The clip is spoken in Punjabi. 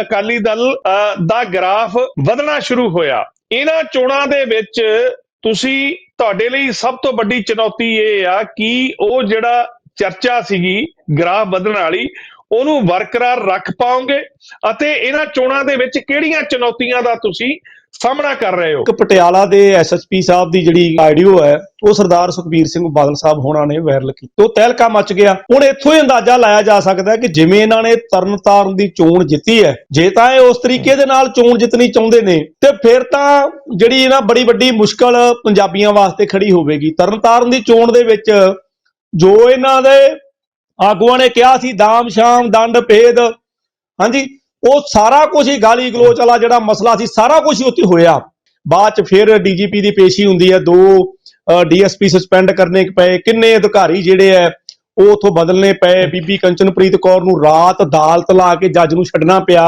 ਅਕਾਲੀ ਦਲ ਅ, ਦਾ ਗ੍ਰਾਫ ਵਧਣਾ ਸ਼ੁਰੂ ਹੋਇਆ। ਇਹਨਾਂ ਚੋਣਾਂ ਦੇ ਵਿੱਚ ਤੁਸੀਂ ਤੁਹਾਡੇ ਲਈ ਸਭ ਤੋਂ ਵੱਡੀ ਚੁਣੌਤੀ ਇਹ ਆ ਕਿ ਉਹ ਜਿਹੜਾ ਚਰਚਾ ਸੀਗੀ ਗ੍ਰਾਫ ਵਧਣ ਵਾਲੀ ਉਹਨੂੰ ਬਰਕਰਾਰ ਰੱਖ ਪਾਓਗੇ ਅਤੇ ਇਹਨਾਂ ਚੋਣਾਂ ਦੇ ਵਿੱਚ ਕਿਹੜੀਆਂ ਚੁਣੌਤੀਆਂ ਦਾ ਤੁਸੀਂ ਸਾਹਮਣਾ ਕਰ ਰਹੇ ਹੋ? ਇੱਕ ਪਟਿਆਲਾ ਦੇ ਐਸਐਸਪੀ ਸਾਹਿਬ ਦੀ ਜਿਹੜੀ ਆਡੀਓ ਹੈ, ਉਹ ਸਰਦਾਰ ਸੁਖਬੀਰ ਸਿੰਘ ਬਾਦਲ ਸਾਹਿਬ ਹੋਣਾ ਨੇ ਵਾਇਰਲ ਕੀਤੀ। ਉਹ ਤਹਿਲਕਾ ਮਚ ਗਿਆ। ਹੁਣ ਇੱਥੋਂ ਹੀ ਅੰਦਾਜ਼ਾ ਲਾਇਆ ਜਾ ਸਕਦਾ ਹੈ ਕਿ ਜਿਵੇਂ ਇਹਨਾਂ ਨੇ ਤਰਨਤਾਰਨ ਦੀ ਚੋਣ ਜਿੱਤੀ ਹੈ, ਜੇ ਤਾਂ ਇਹ ਉਸ ਤਰੀਕੇ ਦੇ ਨਾਲ ਚੋਣ ਜਿੱਤਣੀ ਚਾਹੁੰਦੇ ਨੇ, ਤੇ ਫਿਰ ਤਾਂ ਜਿਹੜੀ ਇਹਨਾਂ ਬੜੀ ਵੱਡੀ ਮੁਸ਼ਕਲ ਪੰਜਾਬੀਆਂ ਵਾਸਤੇ ਖੜੀ ਹੋਵੇਗੀ। ਤਰਨਤਾਰਨ ਦੀ ਚੋਣ ਦੇ ਵਿੱਚ ਜੋ ਇਹਨਾਂ ਦੇ ਆਗੂਆਂ ਨੇ ਕਿਹਾ ਸੀ, ਦਾਮ, ਸ਼ਾਮ, ਦੰਡ, ਭੇਦ। ਹਾਂਜੀ, ਉਹ ਸਾਰਾ ਕੁਝ ਹੀ ਗਾਲੀ ਗਲੋਚ ਵਾਲਾ ਜਿਹੜਾ ਮਸਲਾ ਸੀ, ਸਾਰਾ ਕੁਝ ਹੀ ਉੱਥੇ ਹੋਇਆ। ਬਾਅਦ ਚ ਫਿਰ ਡੀਜੀਪੀ ਦੀ ਪੇਸ਼ੀ ਹੁੰਦੀ ਹੈ, ਦੋ ਡੀਐਸਪੀ ਸਸਪੈਂਡ ਕਰਨੇ ਪਏ, ਕਿੰਨੇ ਅਧਿਕਾਰੀ ਜਿਹੜੇ ਆ ਉਹ ਉਥੋਂ ਬਦਲਨੇ ਪਏ। ਬੀਬੀ ਕੰਚਨਪ੍ਰੀਤ ਕੌਰ ਨੂੰ ਰਾਤ ਅਦਾਲਤ ਲਾ ਕੇ ਜੱਜ ਨੂੰ ਛੱਡਣਾ ਪਿਆ।